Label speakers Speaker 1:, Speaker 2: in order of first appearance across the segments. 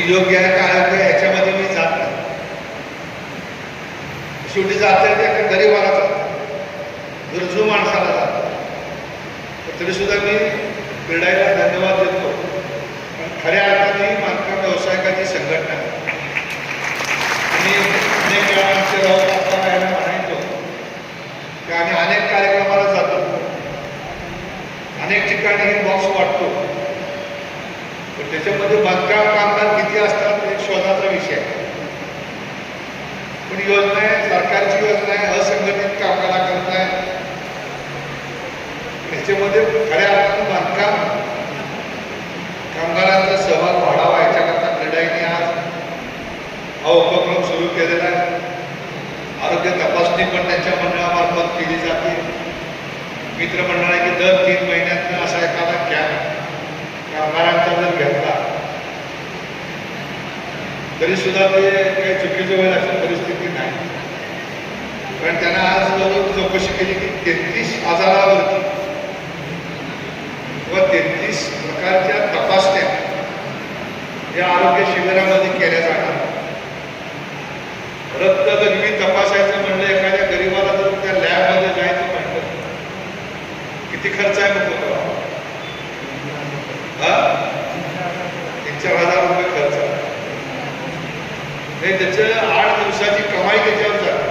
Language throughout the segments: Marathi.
Speaker 1: योग्य आहे काय योग्य आहे याच्यामध्ये मी जात नाही. शेवटी जाते ते एका गरीबाला जातं. गरजू माणसाला जातं. तरी सुद्धा मी क्रीडायला धन्यवाद देतो. पण खऱ्या अर्थाने ही बांधकाम व्यावसायिकाची संघटना. अनेक वेळा आमचे राऊत यांना म्हणायचो की आम्ही अनेक कार्यक्रमाला जातो. अनेक ठिकाणी बॉक्स वाटतो. पण त्याच्यामध्ये बांधकाम कामगार किती असतात एक शोधाचा विषय आहे पण योजना आहे सरकारची योजना आहे असंघटित कामाला करताय याच्यामध्ये खऱ्या अर्थानं बांधकाम. कामगारांचा सहभाग वाढावा याच्याकरता क्रीडाईने आज हा उपक्रम सुरू केलेला आहे. आरोग्य तपासणी पण त्यांच्या मंडळामार्फत केली जाते. मित्रमंडळाने दर तीन महिन्यात असा एखादा कॅम्प कामगारांचा जर घेतला तरी सुद्धा ते काही चुकीचं वेळ अशी कारण त्यांना आज जवळ चौकशी केली की तेहतीस आजारावरती. किंवा तेहतीस प्रकारच्या तपासण्या या आरोग्य शिबिरामध्ये केल्या जाणार. रक्तगर्भी तपासायचं म्हणलं एखाद्या गरीबाला जर त्या लॅबमध्ये जायचं म्हणलं किती खर्च आहे मग तो? तीन चार हजार रुपये खर्च. आहे. नाही त्याचं आठ दिवसाची कमाई त्याच्यावर जाते.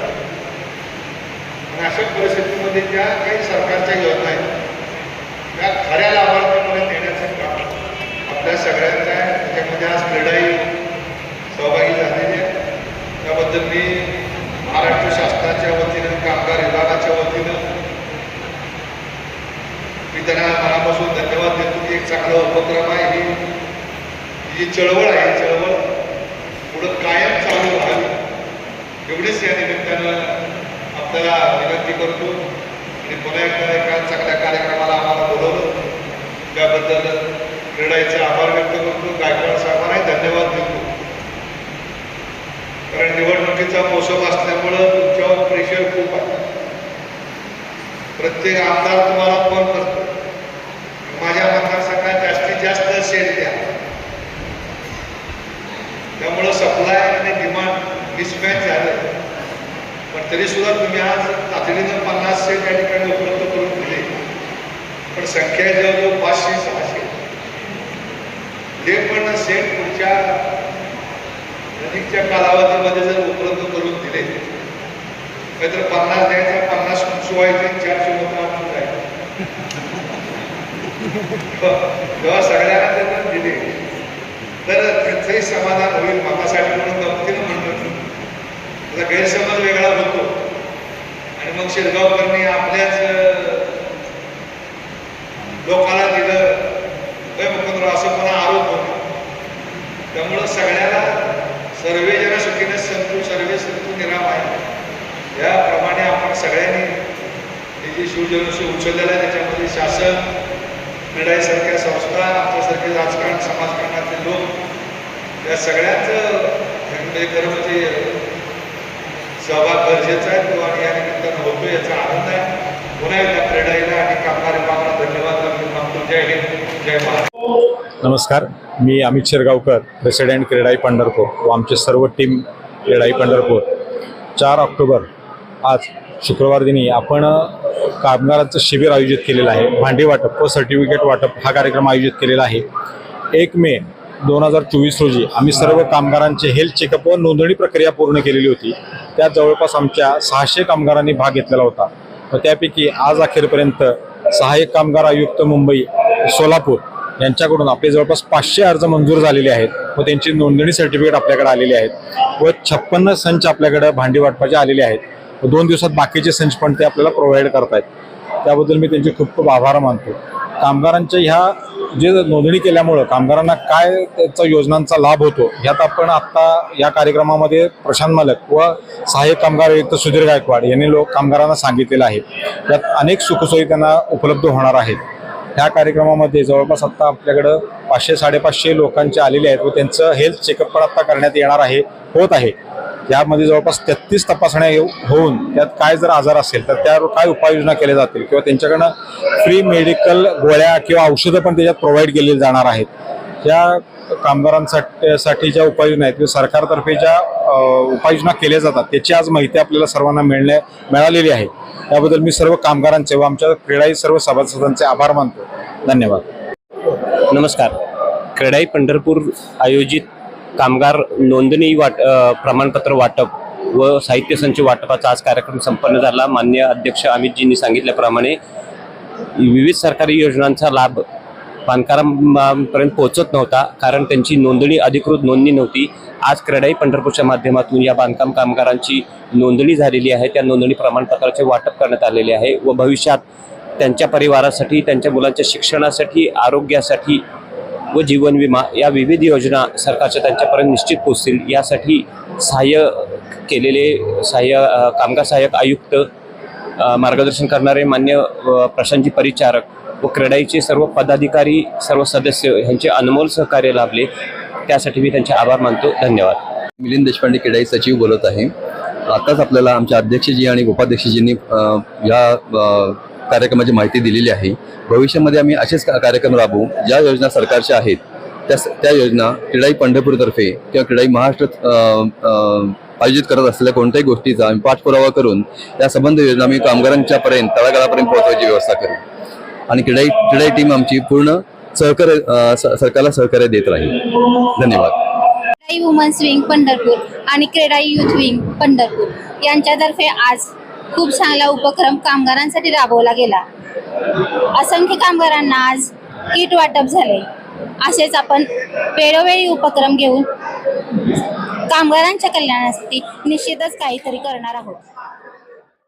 Speaker 1: अशा परिस्थितीमध्ये ज्या काही सरकारच्या योजना आहेत. त्या खऱ्या लाभार्थ्यापर्यंत देण्याचं काम आपल्या सगळ्यांच्या त्याच्यामध्ये आज क्रीडाही सहभागी झालेली आहे. त्याबद्दल मी महाराष्ट्र शासनाच्या वतीनं कामगार विभागाच्या वतीनं मी त्यांना मनापासून धन्यवाद देतो की एक चांगला उपक्रम आहे. ही जी चळवळ आहे. चळवळ पुढं कायम चालू राहावी एवढीच या निमित्तानं आपल्याला विनंती करतो आणि पुन्हा एकदा एका चांगल्या कार्यक्रमाला आम्हाला बोलवलं. त्याबद्दल क्रीडाईचे आभार व्यक्त करतो. गायकवाड साहेबांनाही धन्यवाद देतो. कारण निवडणुकीचा मोसम असल्यामुळं तुमच्यावर प्रेशर खूप आहे. प्रत्येक आमदार तुम्हाला फोन करतो. माझ्या मतदारसंघात जास्तीत जास्त सेट द्या. त्यामुळं सप्लाय आणि डिमांड मिसमॅच तरी सुद्धा तुम्ही आज तातडीनं पन्नास सेट या ठिकाणी उपलब्ध करून दिले पण संख्या जवळजवळ पाचशे सहाशे. हे पण सेट पुढच्या नजीकच्या कालावधीमध्ये जर उपलब्ध करून दिले नाहीतर पन्नास द्यायचा पन्नास सुवायचे चारशे मतं तेव्हा सगळ्यांना त्यांना दिले. तर त्यांचंही समाधान होईल मतासाठी म्हणून त्याचा गैरसमज वेगळा होतो. आणि मग शिरगावकरांनी आपल्याच लोकाला दिलं. होय मुकुंदराव असं पुन्हा आरोप होतो. त्यामुळं सगळ्याला सर्वे जरा सुखीने संतू सर्वे संतू निराम आहे. याप्रमाणे आपण सगळ्यांनी हे जे शिवजनशी उचललेलं आहे त्याच्यामध्ये शासन क्रीडाईसारख्या संस्था आमच्यासारखे राजकारण समाजकारणातले लोक या सगळ्याच म्हणजे खरं म्हणजे गरजेचं आहे तो आणि या निमित्तानं होतो याचा आनंद आहे. पुन्हा एकदा क्रीडाईला आणि कामगार विभागाला धन्यवाद जय हिंद जय महाराष्ट्र
Speaker 2: नमस्कार मी अमित शिरगावकर प्रेसिडेंट क्रीडाई पंढरपूर व आमचे सर्व टीम क्रीडाई पंढरपूर. चार ऑक्टोबर आज शुक्रवार दिनी आपण कामगारांचं शिबिर आयोजित केलेलं आहे. भांडी वाटप व सर्टिफिकेट वाटप हा कार्यक्रम आयोजित केलेला आहे. एक मे दोन हजार चोवीस रोजी आम्ही सर्व कामगारांचे हेल्थ चेकअप व नोंदणी प्रक्रिया पूर्ण केलेली होती. त्यात जवळपास आमच्या सहाशे कामगारांनी भाग घेतलेला होता. व त्यापैकी आज अखेरपर्यंत सहाय्यक कामगार आयुक्त मुंबई सोलापूर यांच्याकडून आपले जवळपास पाचशे अर्ज मंजूर झालेले आहेत व त्यांची नोंदणी सर्टिफिकेट आपल्याकडे आलेली आहेत व छप्पन्न संच आपल्याकडे भांडी वाटपाचे आलेले आहेत. व दोन दिवसात बाकीचे संच पण ते आपल्याला प्रोव्हाइड करतायत. त्याबद्दल मी त्यांचे खूप खूप आभार मानतो. कामगारांच्या ह्या जे नोंदणी केल्यामुळं कामगारांना काय त्याचा योजनांचा लाभ होतो ह्यात आपण आत्ता या कार्यक्रमामध्ये प्रशांत मालक व सहाय्यक कामगार आयुक्त सुधीर गायकवाड यांनी लोक कामगारांना सांगितलेलं आहे. यात अनेक सुखसोयी त्यांना उपलब्ध होणार आहेत. ह्या कार्यक्रमामध्ये जवळपास आत्ता आपल्याकडं पाचशे साडेपाचशे लोकांचे आलेले आहेत व त्यांचं हेल्थ चेकअप पण आत्ता करण्यात येणार आहे होत आहे. यामध्ये जवळपास तेहतीस तपासण्या होऊन त्यात काय जर आजार असेल तर त्यावर काय उपाययोजना केल्या जातील? किंवा त्यांच्याकडनं फ्री मेडिकल गोळ्या किंवा औषधं पण त्याच्यात प्रोव्हाइड केली जाणार आहेत. या कामगारांसाठी साठी ज्या उपाययोजना आहेत. किंवा सरकारतर्फे ज्या उपाययोजना केल्या जातात त्याची आज माहिती आपल्याला सर्वांना मिळण्या मिळालेली आहे. त्याबद्दल मी सर्व कामगारांचे व आमच्या क्रीडाई सर्व सभासदांचे आभार मानतो. धन्यवाद.
Speaker 3: नमस्कार. क्रीडाई पंढरपूर आयोजित कामगार नोंदणी वाट प्रमाणपत्र वाटप व साहित्य संच वाटपाचा आज कार्यक्रम संपन्न झाला. मान्य अध्यक्ष अमितजींनी सांगितल्याप्रमाणे विविध सरकारी योजनांचा लाभ बांधकारांपर्यंत पोहोचत नव्हता कारण त्यांची नोंदणी अधिकृत नोंदणी नव्हती. आज क्रेडाई पंढरपूरच्या माध्यमातून या बांधकाम कामगारांची नोंदणी झालेली आहे. त्या नोंदणी प्रमाणपत्राचे वाटप करण्यात आलेले आहे व भविष्यात त्यांच्या परिवारासाठी त्यांच्या मुलांच्या शिक्षणासाठी आरोग्यासाठी व जीवन विमा या विविध योजना सरकारच्या त्यांच्यापर्यंत निश्चित पोचतील यासाठी सहाय्य केलेले सहाय्य कामगार सहाय्यक आयुक्त मार्गदर्शन करणारे मान्य अ, प्रशांतजी परिचारक व क्रेडाईचे सर्व पदाधिकारी सर्व सदस्य यांचे अनमोल सहकार्य लाभले. त्यासाठी मी त्यांचे आभार मानतो. धन्यवाद.
Speaker 4: मिलिंद देशपांडे क्रेडाई सचिव बोलत आहे. आताच आपल्याला आमच्या अध्यक्षजी आणि उपाध्यक्षजींनी या कार्यक्रमाची माहिती दिलेली आहे. भविष्यामध्ये आम्ही असेच कार्यक्रम राबवू. ज्या योजना सरकारच्या आहेत त्या त्या योजना क्रीडाई पंढरपूरतर्फे किंवा क्रीडाई महाराष्ट्र आयोजित करत असलेल्या कोणत्याही गोष्टीचा आम्ही पाठपुरावा करून त्या संबंध योजना आम्ही कामगारांच्या पर्यंत तळागाळापर्यंत पोहोचवायची व्यवस्था करू. आणि क्रीडाई क्रीडाई टीम आमची पूर्ण सहकार्य सरकारला सहकार्य देत राहील. धन्यवाद.
Speaker 5: वुमन्स विंग पंढरपूर आणि क्रेडाई युथ विंग पंढरपूर यांच्यातर्फे आज खूप चांगला उपक्रम कामगारांसाठी राबवला गेला. असंख्य कामगारांना आज किट वाटप झाले. असेच आपण वेळोवेळी उपक्रम घेऊन कामगारांच्या कल्याणासाठी निश्चितच काहीतरी करणार आहोत.